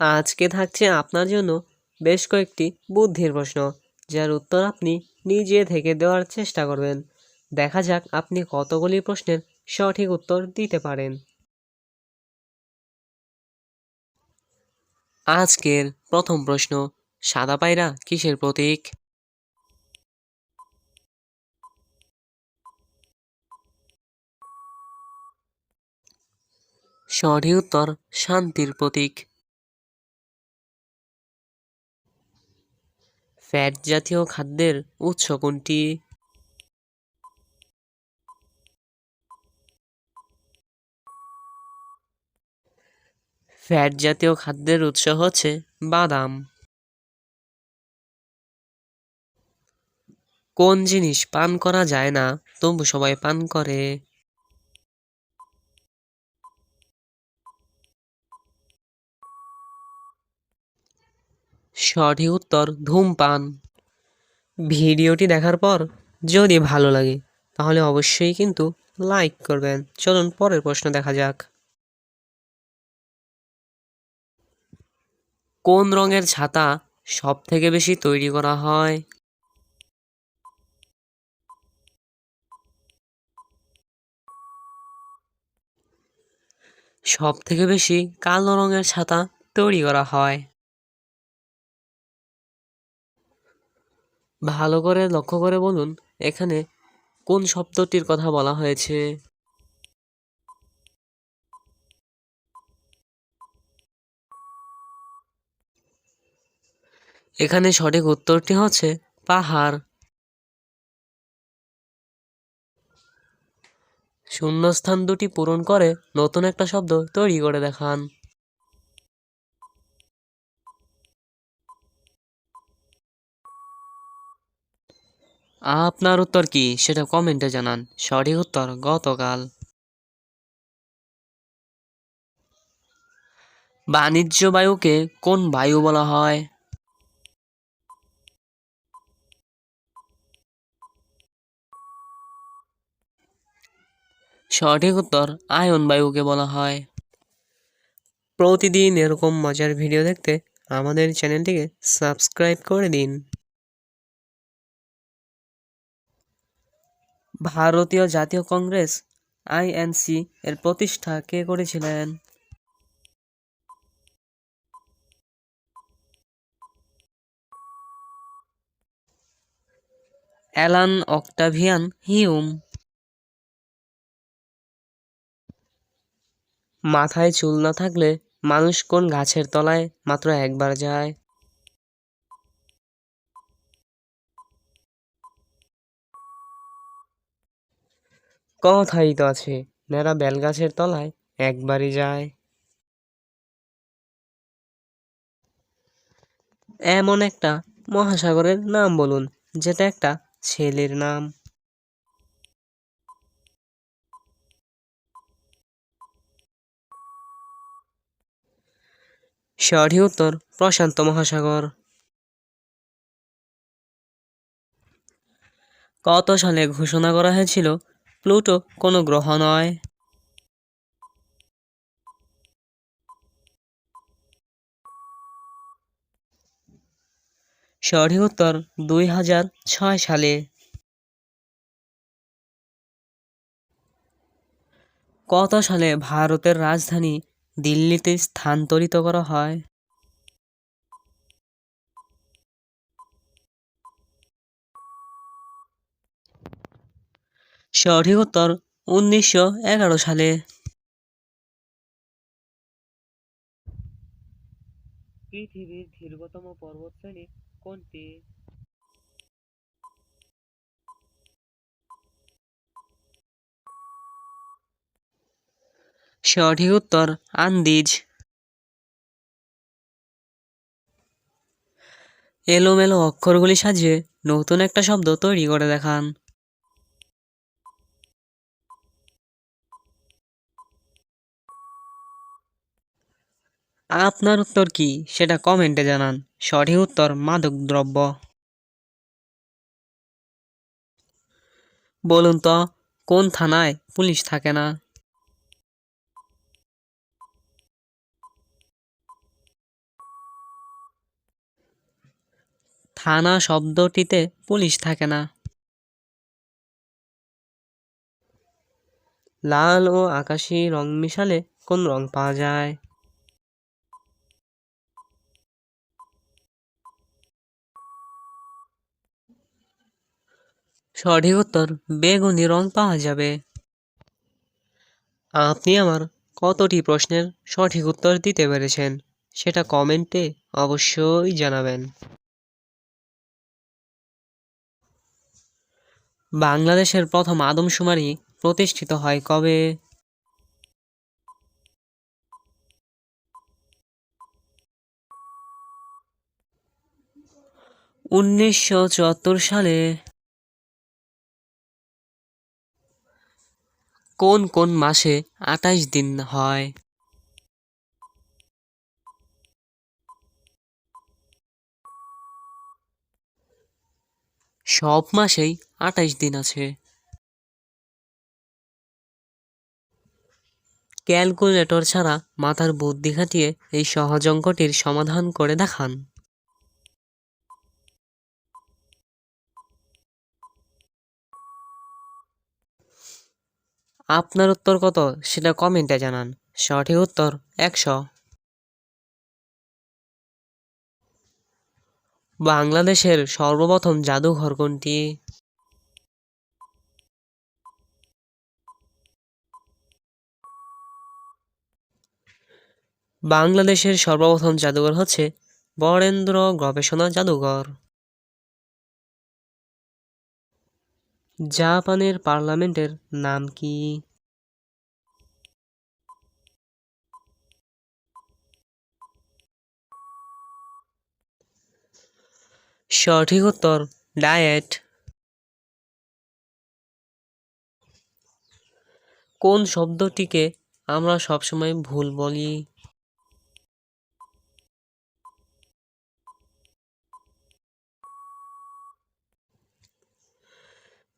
আজকে থাকছে আপনার জন্য বেশ কয়েকটি বুদ্ধির প্রশ্ন, যার উত্তর আপনি নিজে থেকে দেওয়ার চেষ্টা করবেন। দেখা যাক আপনি কতগুলি প্রশ্নের সঠিক উত্তর দিতে পারেন। আজকের প্রথম প্রশ্ন, সাদা পায়রা কিসের প্রতীক? সঠিক উত্তর, শান্তির প্রতীক। ফ্যাট জাতীয় খাদ্যের উৎস কোনটি? ফ্যাট জাতীয় খাদ্যের উৎস হচ্ছে বাদাম। কোন জিনিস পান করা যায় না, তবু সবাই পান করে। সঠিক উত্তর ধূমপান। ভিডিওটি দেখার পর যদি ভালো লাগে, তাহলে অবশ্যই কিন্তু লাইক করবেন। চলুন পরের প্রশ্ন দেখা যাক। কোন রঙের ছাতা সব থেকে বেশি তৈরি করা হয়? সব থেকে বেশি কালো রঙের ছাতা তৈরি করা হয়। ভালো করে লক্ষ্য করে বলুন, এখানে কোন শব্দটির কথা বলা হয়েছে। এখানে সঠিক উত্তরটি হচ্ছে পাহাড়। শূন্যস্থান দুটি পূরণ করে নতুন একটা শব্দ তৈরি করে দেখান। আপনার উত্তর কি? সেটা কমেন্টে জানান। সঠিক উত্তর গতকাল। বাণিজ্য বায়ুকে কোন বায়ু বলা হয়? সঠিক উত্তর আয়ন বায়ুকে বলা হয়। প্রতিদিন এরকম মজার ভিডিও দেখতে আমাদের চ্যানেলটিকে সাবস্ক্রাইব করে দিন। ভারতীয় জাতীয় কংগ্রেস আইএনসি এর প্রতিষ্ঠা কে করেছিলেন? Allan Octavian Hume. মাথায় চুল না থাকলে মানুষ কোন গাছের তলায় মাত্র একবার যায়? কথাই তো আছে। নেড়া বেলগাছের তলায় একবারই যায়। এমন একটা মহাসাগরের নাম বলুন, যেটা একটা ছেলের নাম। সঠিক উত্তর, প্রশান্ত মহাসাগর। কত সালে ঘোষণা করা হয়েছিল প্লুটো, কোনো গ্রহ নয়। সঠিক উত্তর, দুই হাজার ছয় সালে। কত সালে ভারতের রাজধানী দিল্লিতে স্থানান্তরিত করা হয়? সঠিক উত্তর উনিশশো এগারো সালে। পৃথিবীর দীর্ঘতম পর্বতশ্রেণী কোনটি? সঠিক উত্তর আন্দিজ। এলোমেলো অক্ষরগুলি সাজিয়ে নতুন একটা শব্দ তৈরি করে দেখান। আপনার উত্তর কি? সেটা কমেন্টে জানান। সঠিক উত্তর মাদক দ্রব্য। বলুন তো, কোন থানায় পুলিশ থাকে না? থানা শব্দটিতে পুলিশ থাকে না। লাল ও আকাশি রং মিশালে কোন রং পাওয়া যায়? সঠিক উত্তর বেগুনি রং পাওয়া যাবে। আপনি আমার কতটি প্রশ্নের সঠিক উত্তর দিতে পেরেছেন সেটা কমেন্টে অবশ্যই জানাবেন। বাংলাদেশের প্রথম আদমশুমারি প্রতিষ্ঠিত হয় কবে? উনিশশো চুয়াত্তর সালে। কোন কোন মাসে আঠাশ দিন হয়? সব মাসেই আঠাশ দিন আছে। ক্যালকুলেটর ছাড়া মাথার বুদ্ধি খাটিয়ে এই সহজ অঙ্কটির সমাধান করে দেখান। আপনার উত্তর কত সেটা কমেন্টে জানান। সঠিক উত্তর একশো। বাংলাদেশের সর্বপ্রথম জাদুঘর কোনটি? বাংলাদেশের সর্বপ্রথম জাদুঘর হচ্ছে বরেন্দ্র গবেষণা জাদুঘর। জাপানের পার্লামেন্টের নাম কি? সঠিক উত্তর ডায়েট। কোন শব্দটিকে আমরা সবসময় ভুল বলি?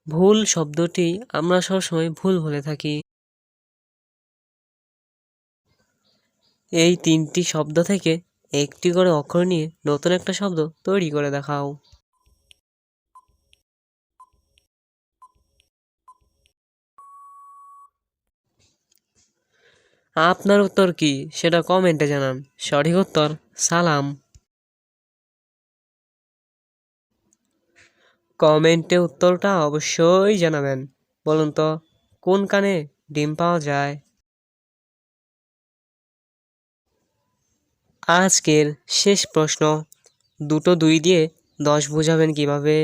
ভুল শব্দটি আমরা সবসময় ভুল বলে থাকি। এই তিনটি শব্দ থেকে একটি করে অক্ষর নিয়ে নতুন একটা শব্দ তৈরি করে দেখাও। আপনার উত্তর কি? সেটা কমেন্টে জানান। সঠিক উত্তর সালাম। কমেন্টে উত্তরটা অবশ্যই জানাবেন। বলুন তো, কোন কানে ডিম পাওয়া যায়? আজকের শেষ প্রশ্ন, দুটো দুই দিয়ে দশ বোঝাবেন কীভাবে?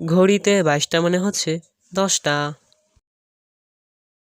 ঘড়িতে বাইশটা মানে হচ্ছে দশটা।